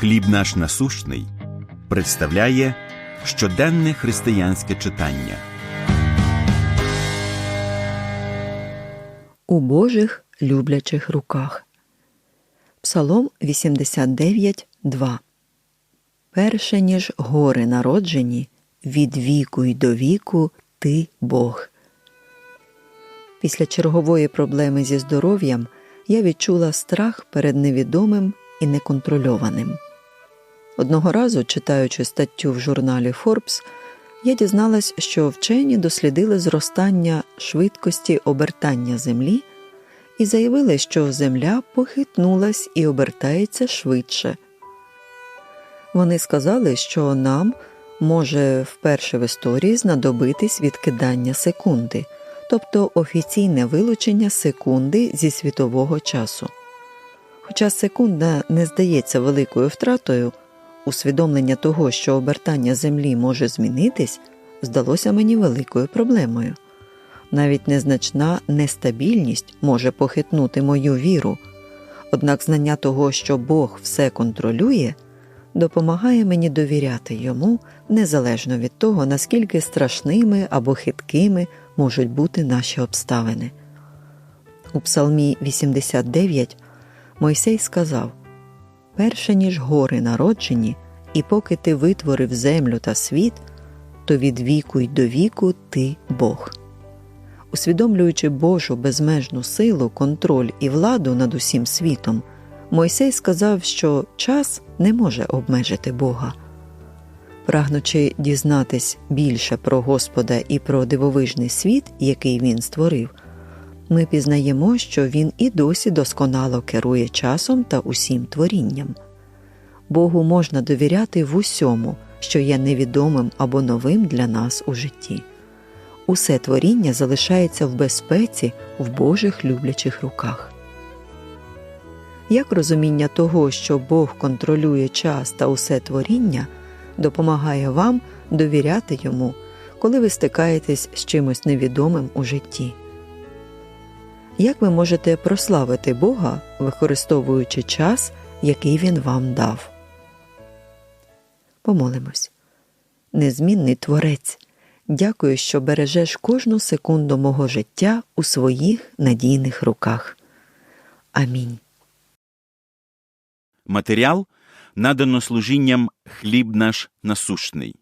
Хліб наш насущний представляє щоденне християнське читання. У Божих люблячих руках. Псалом 89, 2 Перше, ніж гори народжені, від віку й до віку ти Бог. Після чергової проблеми зі здоров'ям я відчула страх перед невідомим і неконтрольованим. Одного разу, читаючи статтю в журналі Forbes, я дізналась, що вчені дослідили зростання швидкості обертання Землі і заявили, що Земля похитнулась і обертається швидше. Вони сказали, що нам може вперше в історії знадобитись відкидання секунди, тобто офіційне вилучення секунди зі світового часу. Хоча секунда не здається великою втратою, усвідомлення того, що обертання Землі може змінитись, здалося мені великою проблемою. Навіть незначна нестабільність може похитнути мою віру, однак знання того, що Бог все контролює, допомагає мені довіряти йому незалежно від того, наскільки страшними або хиткими можуть бути наші обставини. У Псалмі 89 Мойсей сказав Перше ніж гори народжені, і поки ти витворив землю та світ, то від віку й до віку ти Бог. Усвідомлюючи Божу безмежну силу, контроль і владу над усім світом, Мойсей сказав, що час не може обмежити Бога. Прагнучи дізнатись більше про Господа і про дивовижний світ, який він створив, ми пізнаємо, що він і досі досконало керує часом та усім творінням. Богу можна довіряти в усьому, що є невідомим або новим для нас у житті. Усе творіння залишається в безпеці в Божих люблячих руках. Як розуміння того, що Бог контролює час та усе творіння, допомагає вам довіряти йому, коли ви стикаєтесь з чимось невідомим у житті? Як ви можете прославити Бога, використовуючи час, який Він вам дав? Помолимось. Незмінний Творець. Дякую, що бережеш кожну секунду мого життя у своїх надійних руках. Амінь. Матеріал надано служінням Хліб наш насущний.